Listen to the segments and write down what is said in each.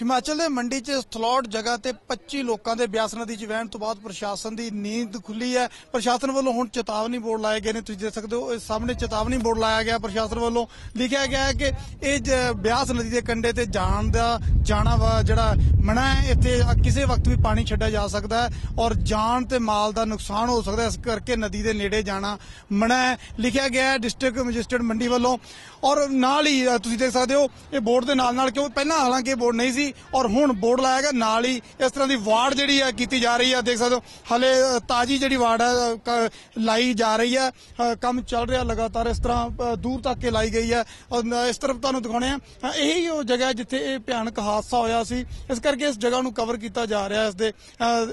ਹਿਮਾਚਲ ਦੇ ਮੰਡੀ 'ਚ ਥਲੌਟ ਜਗ੍ਹਾ ਤੇ 25 ਲੋਕਾਂ ਦੇ ਬਿਆਸ ਨਦੀ 'ਚ ਵਹਿਣ ਤੋਂ ਬਾਅਦ ਪ੍ਰਸ਼ਾਸਨ ਦੀ ਨੀਂਦ ਖੁੱਲੀ ਹੈ। ਪ੍ਰਸ਼ਾਸਨ ਵੱਲੋਂ ਹੁਣ ਚੇਤਾਵਨੀ ਬੋਰਡ ਲਾਏ ਗਏ ਨੇ। ਤੁਸੀਂ ਦੇਖ ਸਕਦੇ ਹੋ, ਇਹ ਸਾਹਮਣੇ ਚੇਤਾਵਨੀ ਬੋਰਡ ਲਾਇਆ ਗਿਆ ਪ੍ਰਸ਼ਾਸਨ ਵੱਲੋਂ। ਲਿਖਿਆ ਗਿਆ ਹੈ ਕਿ ਇਹ ਬਿਆਸ ਨਦੀ ਦੇ ਕੰਢੇ ਤੇ ਜਾਣ ਦਾ ਜਾਣਾ ਵਾ, ਜਿਹੜਾ ਮਨਾ ਹੈ, ਇੱਥੇ ਕਿਸੇ ਵਕਤ ਵੀ ਪਾਣੀ ਛੱਡਿਆ ਜਾ ਸਕਦਾ ਹੈ ਔਰ ਜਾਨ ਤੇ ਮਾਲ ਦਾ ਨੁਕਸਾਨ ਹੋ ਸਕਦਾ ਇਸ ਕਰਕੇ ਨਦੀ ਦੇ ਨੇੜੇ ਜਾਣਾ ਮਨਾ ਹੈ। ਲਿਖਿਆ ਗਿਆ ਹੈ ਡਿਸਟ੍ਰਿਕਟ ਮੈਜਿਸਟਰੇਟ ਮੰਡੀ ਵੱਲੋਂ। ਔਰ ਨਾਲ ਹੀ ਤੁਸੀਂ ਦੇਖ ਸਕਦੇ ਹੋ, ਇਹ ਬੋਰਡ ਦੇ ਨਾਲ ਨਾਲ ਕਿਉਂ? ਪਹਿਲਾਂ ਹਾਲਾਂਕਿ ਇਹ ਬੋਰਡ ਨਹੀਂ ਸੀ ਔਰ ਹੁਣ ਬੋਰਡ ਲਾਇਆ ਗਿਆ। ਨਾਲ ਹੀ ਇਸ ਤਰ੍ਹਾਂ ਦੀ ਵਾਰਡ ਜਿਹੜੀ ਹੈ ਕੀਤੀ ਜਾ ਰਹੀ ਹੈ। ਦੇਖ ਸਕਦੇ ਹੋ, ਹਲੇ ਤਾਜੀ ਜਿਹੜੀ ਵਾਰਡ ਹੈ ਲਾਈ ਜਾ ਰਹੀ ਹੈ। ਕੰਮ ਚੱਲ ਰਿਹਾ ਲਗਾਤਾਰ ਇਸ ਤਰ੍ਹਾਂ ਦੂਰ ਤੱਕ ਕੇ ਲਾਈ ਗਈ ਹੈ। ਔਰ ਇਸ ਤਰਫ ਤੁਹਾਨੂੰ ਦਿਖਾਉਣੇ ਆ। ਇਹੀ ਉਹ ਜਗ੍ਹਾ ਜਿੱਥੇ ਇਹ ਭਿਆਨਕ ਹਾਲ ਹਾਦਸਾ ਹੋਇਆ ਸੀ। ਇਸ ਕਰਕੇ ਇਸ ਜਗ੍ਹਾ ਨੂੰ ਕਵਰ ਕੀਤਾ ਜਾ ਰਿਹਾ ਹੈ ਇਸ ਦੇ।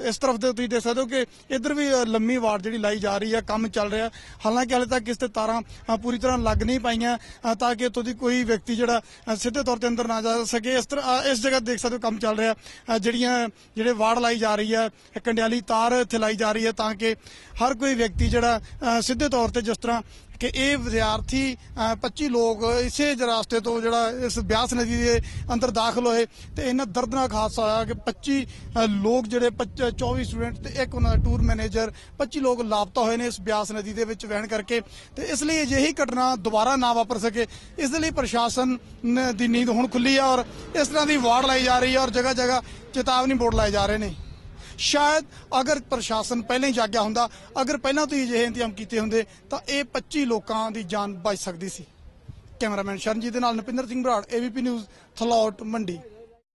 ਇਸ ਤਰਫ ਦੇ ਤੁਸੀਂ ਦੇਖ ਸਕਦੇ ਹੋ ਕਿ ਇੱਧਰ ਵੀ ਲੰਮੀ ਵਾਰਡ ਜਿਹੜੀ ਲਾਈ ਜਾ ਰਹੀ ਹੈ, ਕੰਮ ਚੱਲ ਰਿਹਾ ਹਾਲਾਂਕਿ ਹਲੇ ਤੱਕ ਇਸ ਤੇ ਤਾਰਾਂ ਪੂਰੀ ਤਰ੍ਹਾਂ ਲੱਗ ਨਹੀਂ ਪਾਈਆਂ ਤਾਂ ਕਿ ਇੱਥੋਂ ਦੀ ਕੋਈ ਵਿਅਕਤੀ ਜਿਹੜਾ ਸਿੱਧੇ ਤੌਰ ਤੇ ਅੰਦਰ ਨਾ ਜਾ ਸਕੇ। ਇਸ ਤਰ੍ਹਾਂ ਇਸ ਜਗ੍ਹਾ ਦੇਖ ਸਕਦੇ ਹੋ ਕੰਮ ਚੱਲ ਰਿਹਾ ਜਿਹੜੀਆਂ, ਜਿਹੜੇ ਵਾੜ ਲਾਈ ਜਾ ਰਹੀ ਹੈ ਕੰਡਿਆਲੀ ਤਾਰ ਇੱਥੇ ਲਾਈ ਜਾ ਰਹੀ ਹੈ, ਤਾਂ ਕਿ ਹਰ ਕੋਈ ਵਿਅਕਤੀ ਜਿਹੜਾ ਸਿੱਧੇ ਤੌਰ ਤੇ ਜਿਸ ਤਰ੍ਹਾਂ ਕਿ ਇਹ ਵਿਦਿਆਰਥੀ ਅ, 25 ਲੋਕ ਇਸੇ ਰਸਤੇ ਤੋਂ ਜਿਹੜਾ ਇਸ ਬਿਆਸ ਨਦੀ ਦੇ ਅੰਦਰ ਦਾਖਲ ਹੋਏ ਤੇ ਇਹਨਾਂ ਦਰਦਨਾਕ ਹਾਦਸਾ ਹੋਇਆ ਕਿ 25 ਲੋਕ ਜਿਹੜੇ 25 24 ਸਟੂਡੈਂਟ ਤੇ ਇੱਕ ਉਹਨਾਂ ਦਾ ਟੂਰ ਮੈਨੇਜਰ 25 ਲੋਕ ਲਾਪਤਾ ਹੋਏ ਨੇ ਇਸ ਬਿਆਸ ਨਦੀ ਦੇ ਵਿੱਚ ਵਹਿਣ ਕਰਕੇ ਤੇ ਇਸ ਲਈ ਅਜਿਹੀ ਘਟਨਾ ਦੁਬਾਰਾ ਨਾ ਵਾਪਰ ਸਕੇ। ਇਸ ਦੇ ਲਈ ਪ੍ਰਸ਼ਾਸਨ ਦੀ ਨੀਂਦ ਹੁਣ ਖੁੱਲੀ ਹੈ ਔਰ ਇਸ ਤਰ੍ਹਾਂ ਦੀ ਵਾਰਡ ਲਾਈ ਜਾ ਰਹੀ ਹੈ ਔਰ ਜਗ੍ਹਾ ਜਗ੍ਹਾ ਚੇਤਾਵਨੀ ਬੋਰਡ ਲਾਏ ਜਾ ਰਹੇ ਨੇ। ਸ਼ਾਇਦ ਅਗਰ ਪ੍ਰਸ਼ਾਸਨ ਪਹਿਲਾਂ ਹੀ ਜਾਗਿਆ ਹੁੰਦਾ, ਅਗਰ ਪਹਿਲਾਂ ਤੋਂ ਹੀ ਅਜਿਹੇ ਇੰਤਜ਼ਾਮ ਕੀਤੇ ਹੁੰਦੇ, ਤਾਂ ਇਹ 25 ਲੋਕਾਂ ਦੀ ਜਾਨ ਬਚ ਸਕਦੀ ਸੀ। ਕੈਮਰਾਮੈਨ ਸ਼ਰਨਜੀਤ ਦੇ ਨਾਲ ਨਪਿੰਦਰ ਸਿੰਘ ਬਰਾੜ ਏਬੀਪੀ ਨਿਊਜ਼ ਥਲੌਟ ਮੰਡੀ।